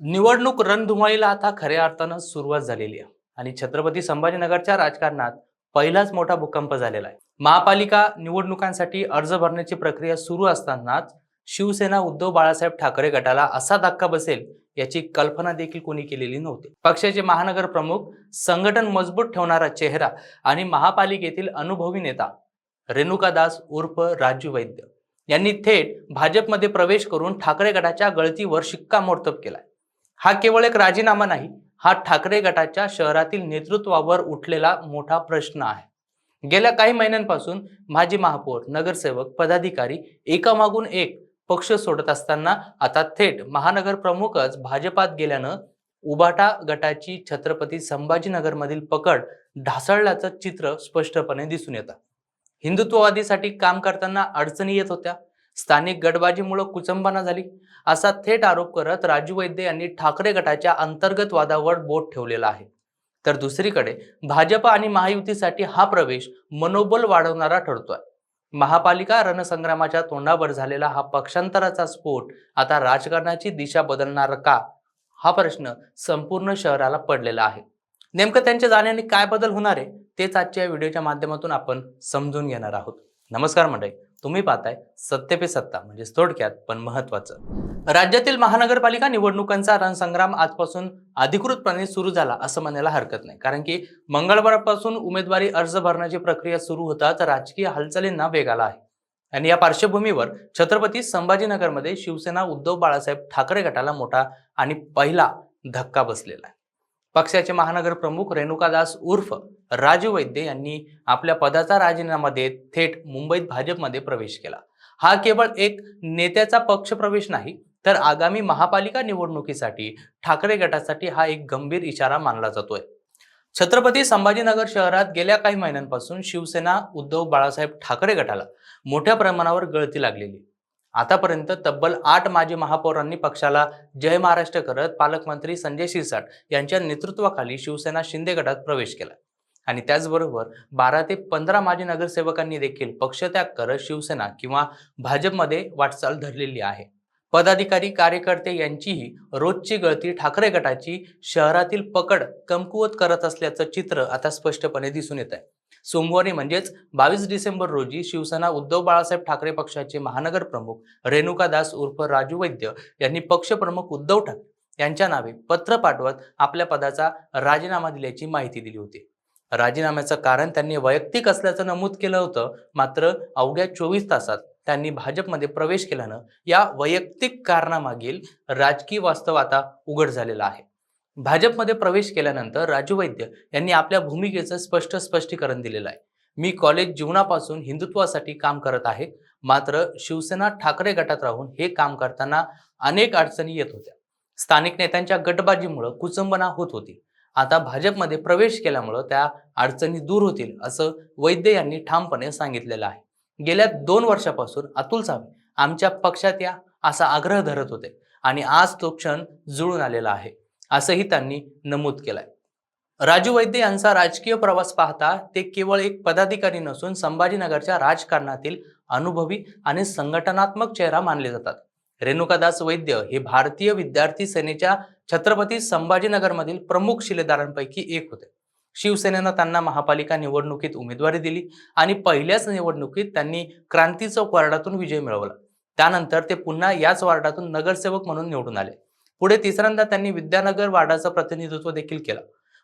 निवडणूक रणधुमाळीला आता खऱ्या अर्थानं सुरुवात झालेली आहे. आणि छत्रपती संभाजीनगरच्या राजकारणात पहिलाच मोठा भूकंप झालेला आहे. महापालिका निवडणुकांसाठी अर्ज भरण्याची प्रक्रिया सुरू असतानाच शिवसेना उद्धव बाळासाहेब ठाकरे गटाला असा धक्का बसेल याची कल्पना देखील कोणी केलेली नव्हती. पक्षाचे महानगर प्रमुख संघटन मजबूत ठेवणारा चेहरा आणि महापालिकेतील अनुभवी नेता रेणुका दास उर्फ राजू वैद्य यांनी थेट भाजपमध्ये प्रवेश करून ठाकरे गटाच्या गळतीवर शिक्कामोर्तब केलाय. हा केवळ एक राजीनामा नाही हा ठाकरे गटाच्या शहरातील नेतृत्वावर उठलेला मोठा प्रश्न आहे. गेल्या काही महिन्यांपासून माजी महापौर नगरसेवक पदाधिकारी एकामागून एक पक्ष सोडत असताना आता थेट महानगर प्रमुखच भाजपात गेल्यानं उबाटा गटाची छत्रपती संभाजीनगरमधील पकड ढासळल्याचं चित्र स्पष्टपणे दिसून येतं. हिंदुत्ववादीसाठी काम करताना अडचणी येत होत्या. स्थानिक गटबाजीमुळे कुचंबना झाली. असा थेट आरोप करत राजू वैद्य यांनी ठाकरे गटाच्या अंतर्गत वादावर बोट ठेवलेला आहे. तर दुसरीकडे भाजप आणि महायुतीसाठी हा प्रवेश मनोबल वाढवणारा ठरतोय. महापालिका रणसंग्रामाच्या तोंडावर झालेला हा पक्षांतराचा स्फोट आता राजकारणाची दिशा बदलणार का? हा प्रश्न संपूर्ण शहराला पडलेला आहे. नेमकं त्यांच्या जाण्याने काय बदल होणार आहे तेच आजच्या व्हिडिओच्या माध्यमातून आपण समजून घेणार आहोत. नमस्कार मंडळी. तुम्ही पाहताय सत्य पे सत्ता म्हणजे थोडक्यात पण महत्वाचं राज्यातील महानगरपालिका निवडणुकांचा रणसंग्राम आजपासून अधिकृतपणे सुरू झाला असं म्हणायला हरकत नाही. कारण की मंगळवारपासून उमेदवारी अर्ज भरण्याची प्रक्रिया सुरू होताच राजकीय हालचालींना वेग आला आहे. आणि या पार्श्वभूमीवर छत्रपती संभाजीनगरमध्ये शिवसेना उद्धव बाळासाहेब ठाकरे गटाला मोठा आणि पहिला धक्का बसलेला आहे. पक्षाचे महानगर प्रमुख रेणुकादास उर्फ राजू वैद्य यांनी आपल्या पदाचा राजीनामा देत थेट मुंबईत भाजपमध्ये प्रवेश केला. हा केवळ एक नेत्याचा पक्ष प्रवेश नाही तर आगामी महापालिका निवडणुकीसाठी ठाकरे गटासाठी हा एक गंभीर इशारा मानला जातोय. छत्रपती संभाजीनगर शहरात गेल्या काही महिन्यांपासून शिवसेना उद्धव बाळासाहेब ठाकरे गटाला मोठ्या प्रमाणावर गळती लागलेली आतापर्यंत तब्बल आठ माजी महापौरांनी पक्षाला जय महाराष्ट्र करत पालकमंत्री संजय शिरसाट यांच्या नेतृत्वाखाली शिवसेना शिंदे गटात प्रवेश केला. आणि त्याचबरोबर बारा ते पंधरा माजी नगरसेवकांनी देखील पक्षत्याग करत शिवसेना किंवा भाजपमध्ये वाटचाल धरलेली आहे. पदाधिकारी कार्यकर्ते यांचीही रोजची गळती ठाकरे गटाची शहरातील पकड कमकुवत करत असल्याचं चित्र आता स्पष्टपणे दिसून येत आहे सोमवारी म्हणजेच बावीस डिसेंबर रोजी शिवसेना उद्धव बाळासाहेब ठाकरे पक्षाचे महानगर प्रमुख रेणुका दास उर्फ राजू वैद्य यांनी पक्षप्रमुख उद्धव ठाकरे यांच्या नावे पत्र पाठवत आपल्या पदाचा राजीनामा दिल्याची माहिती दिली होती. राजीनाम्याचं कारण त्यांनी वैयक्तिक असल्याचं नमूद केलं होतं. मात्र अवघ्या चोवीस तासात त्यांनी भाजपमध्ये प्रवेश केल्यानं या वैयक्तिक कारणामागील राजकीय वास्तव आता उघड झालेलं आहे. भाजपमध्ये प्रवेश केल्यानंतर राजू वैद्य यांनी आपल्या भूमिकेचं स्पष्ट स्पष्टीकरण दिलेलं आहे. मी कॉलेज जीवनापासून हिंदुत्वासाठी काम करत आहे. मात्र शिवसेना ठाकरे गटात राहून हे काम करताना अनेक अडचणी येत होत्या. स्थानिक नेत्यांच्या गटबाजीमुळं कुचंबना होत होती. आता भाजपमध्ये प्रवेश केल्यामुळं त्या अडचणी दूर होतील असं वैद्य यांनी ठामपणे सांगितलेलं आहे. गेल्या दोन वर्षापासून अतुल सावे आमच्या पक्षात या असा आग्रह धरत होते आणि आज तो क्षण जुळून आलेला आहे. असंही त्यांनी नमूद केलंय. राजू वैद्य यांचा राजकीय प्रवास पाहता ते केवळ एक पदाधिकारी नसून संभाजीनगरच्या राजकारणातील अनुभवी आणि संघटनात्मक चेहरा मानले जातात. रेणुकादास वैद्य हे भारतीय विद्यार्थी सेनेच्या छत्रपती संभाजीनगरमधील प्रमुख शिलेदारांपैकी एक होते. शिवसेनेनं त्यांना महापालिका निवडणुकीत उमेदवारी दिली आणि पहिल्याच निवडणुकीत त्यांनी क्रांती चौक वार्डातून विजय मिळवला. त्यानंतर ते पुन्हा याच वार्डातून नगरसेवक म्हणून निवडून आले. पुढे तिसऱ्यांदा त्यांनी विद्यानगर वार्डाचं प्रतिनिधित्व देखील केलं.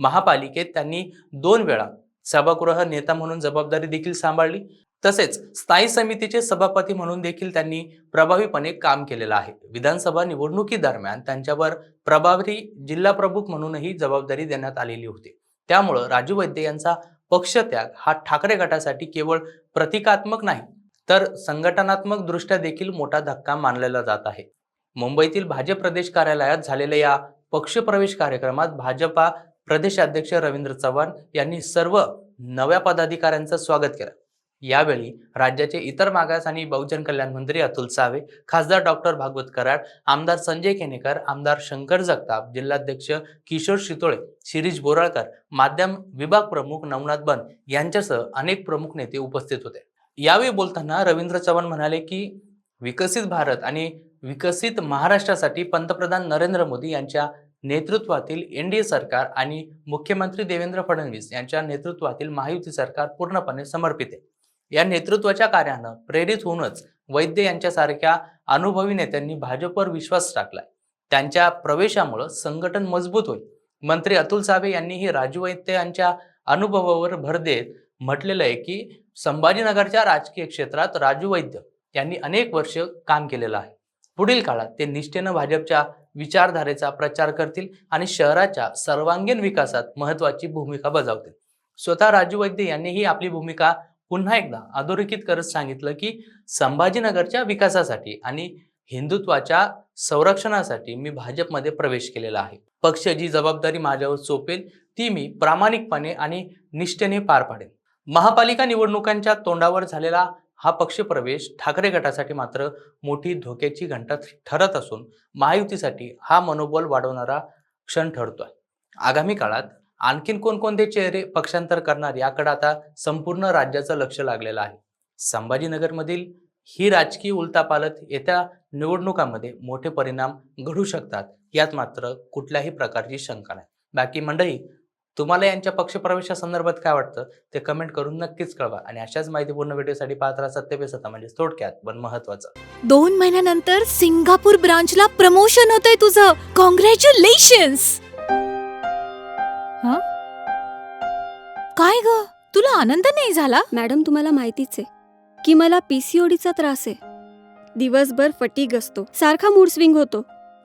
महापालिकेत त्यांनी दोन वेळा सभागृह नेता म्हणून जबाबदारी देखील सांभाळली. तसेच स्थायी समितीचे सभापती म्हणून देखील त्यांनी प्रभावीपणे काम केलेलं आहे. विधानसभा निवडणुकीदरम्यान त्यांच्यावर प्रभावी जिल्हा प्रमुख म्हणूनही जबाबदारी देण्यात आलेली होती. त्यामुळं राजू वैद्य यांचा पक्षत्याग हा ठाकरे गटासाठी केवळ प्रतिकात्मक नाही तर संघटनात्मक दृष्ट्या देखील मोठा धक्का मानलेला जात आहे. मुंबईतील भाजप प्रदेश कार्यालयात झालेल्या या पक्षप्रवेश कार्यक्रमात भाजपा प्रदेशाध्यक्ष रवींद्र चव्हाण यांनी सर्व नव्या पदाधिकाऱ्यांचं स्वागत केलं. यावेळी राज्याचे इतर मागास आणि बहुजन कल्याण मंत्री अतुल सावे खासदार डॉक्टर भागवत कराड आमदार संजय केनेकर आमदार शंकर जगताप जिल्हाध्यक्ष किशोर शितोळे शिरीष बोराळकर माध्यम विभाग प्रमुख नवनाथ बन यांच्यासह अनेक प्रमुख नेते उपस्थित होते. यावेळी बोलताना रवींद्र चव्हाण म्हणाले की विकसित भारत आणि विकसित महाराष्ट्रासाठी पंतप्रधान नरेंद्र मोदी यांच्या नेतृत्वातील एनडीए सरकार आणि मुख्यमंत्री देवेंद्र फडणवीस यांच्या नेतृत्वातील महायुती सरकार पूर्णपणे समर्पित आहे. या नेतृत्वाच्या कार्यानं प्रेरित होऊनच वैद्य यांच्यासारख्या अनुभवी नेत्यांनी भाजपवर विश्वास टाकलाय. त्यांच्या प्रवेशामुळं संघटन मजबूत होईल. मंत्री अतुल सावे यांनीही राजू वैद्य यांच्या अनुभवावर भर देत म्हटलेलं आहे की संभाजीनगरच्या राजकीय क्षेत्रात राजू वैद्य यांनी अनेक वर्ष काम केलेलं आहे. पुढील काळात ते निष्ठेनं भाजपच्या विचारधारेचा प्रचार करतील आणि शहराच्या सर्वांगीण विकासात महत्वाची भूमिका बजावतील. स्वतः राजू वैद्य यांनीही आपली भूमिका पुन्हा एकदा अधोरेखित करत सांगितलं की संभाजीनगरच्या विकासासाठी आणि हिंदुत्वाच्या संरक्षणासाठी मी भाजपमध्ये प्रवेश केलेला आहे. पक्ष जी जबाबदारी माझ्यावर सोपेल ती मी प्रामाणिकपणे आणि निष्ठेने पार पाडेन. महापालिका निवडणुकांच्या तोंडावर झालेला हा पक्ष प्रवेश ठाकरे गटासाठी मात्र मोठी धोक्याची घंटा ठरत असून महायुतीसाठी हा मनोबल वाढवणारा क्षण ठरतोय. आगामी काळात आणखीन कोणकोणते चेहरे पक्षांतर करणार याकडे आता संपूर्ण राज्याचं लक्ष लागलेलं आहे. संभाजीनगरमधील ही राजकीय उलतापालत येत्या निवडणुकांमध्ये मोठे परिणाम घडू शकतात यात मात्र कुठल्याही प्रकारची शंका नाही. बाकी मंडळी तुम्हाला यांच्या पक्षप्रवेशासंदर्भात काय वाटतं? ते कमेंट करून नक्कीच कळवा. आणि अशाच माहितीपूर्ण व्हिडिओसाठी पाहत राहा सत्य पे सत्ता म्हणजे थोडक्यात पण महत्वाचं. दोन महिन्यानंतर सिंगापूर ब्रांचला प्रमोशन होतंय तुझं. कॉंग्रॅच्युलेशन्स काय ग? तुला आनंद नाही झाला? मॅडम तुम्हाला माहितीच आहे की मला पीसीओडीचा त्रास आहे. दिवसभर फटीग असतो. सारखा मूड स्विंग होतो.